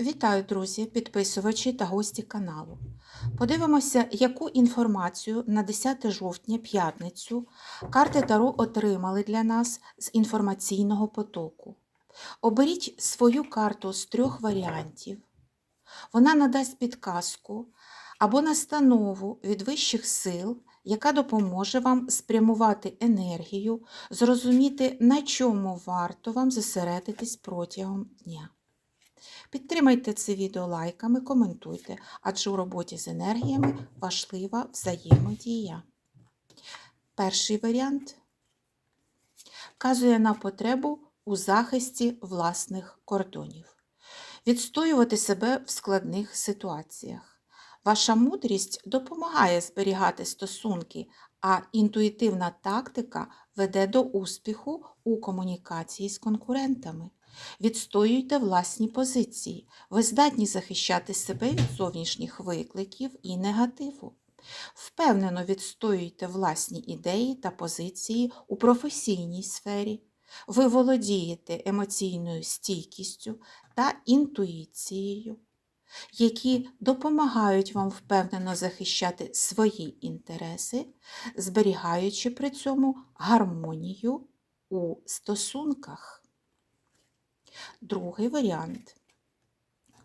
Вітаю, друзі, підписувачі та гості каналу. Подивимося, яку інформацію на 10 жовтня, п'ятницю, карти Таро отримали для нас з інформаційного потоку. Оберіть свою карту з трьох варіантів. Вона надасть підказку або настанову від вищих сил, яка допоможе вам спрямувати енергію, зрозуміти, на чому варто вам зосередитись протягом дня. Підтримайте це відео лайками, коментуйте, адже у роботі з енергіями важлива взаємодія. Перший варіант вказує на потребу у захисті власних кордонів. Відстоювати себе в складних ситуаціях. Ваша мудрість допомагає зберігати стосунки, а інтуїтивна тактика веде до успіху у комунікації з конкурентами. Відстоюйте власні позиції. Ви здатні захищати себе від зовнішніх викликів і негативу. Впевнено відстоюйте власні ідеї та позиції у професійній сфері. Ви володієте емоційною стійкістю та інтуїцією, які допомагають вам впевнено захищати свої інтереси, зберігаючи при цьому гармонію у стосунках. Другий варіант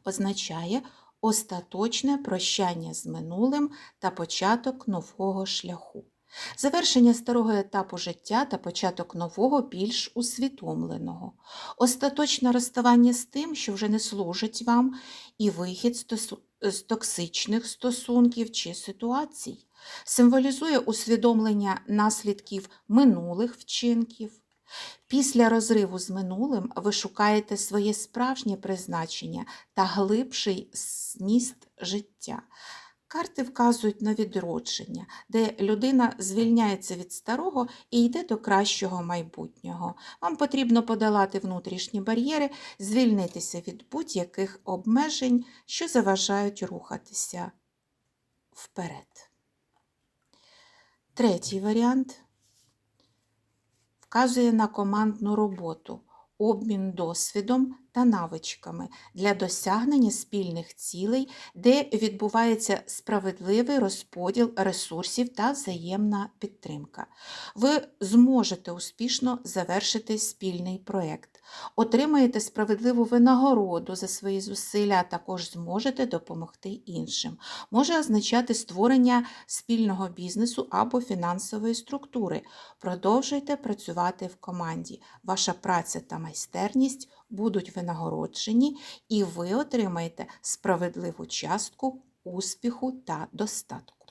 означає остаточне прощання з минулим та початок нового шляху. Завершення старого етапу життя та початок нового, більш усвідомленого, остаточне розставання з тим, що вже не служить вам, і вихід з токсичних стосунків чи ситуацій, символізує усвідомлення наслідків минулих вчинків. Після розриву з минулим ви шукаєте своє справжнє призначення та глибший зміст життя. Карти вказують на відродження, де людина звільняється від старого і йде до кращого майбутнього. Вам потрібно подолати внутрішні бар'єри, звільнитися від будь-яких обмежень, що заважають рухатися вперед. Третій варіант вказує на командну роботу, обмін досвідом та навичками для досягнення спільних цілей, де відбувається справедливий розподіл ресурсів та взаємна підтримка. Ви зможете успішно завершити спільний проєкт, отримаєте справедливу винагороду за свої зусилля, а також зможете допомогти іншим. Може означати створення спільного бізнесу або фінансової структури. Продовжуйте працювати в команді. Ваша праця та майстерність будуть винагороджені, і ви отримаєте справедливу частку успіху та достатку.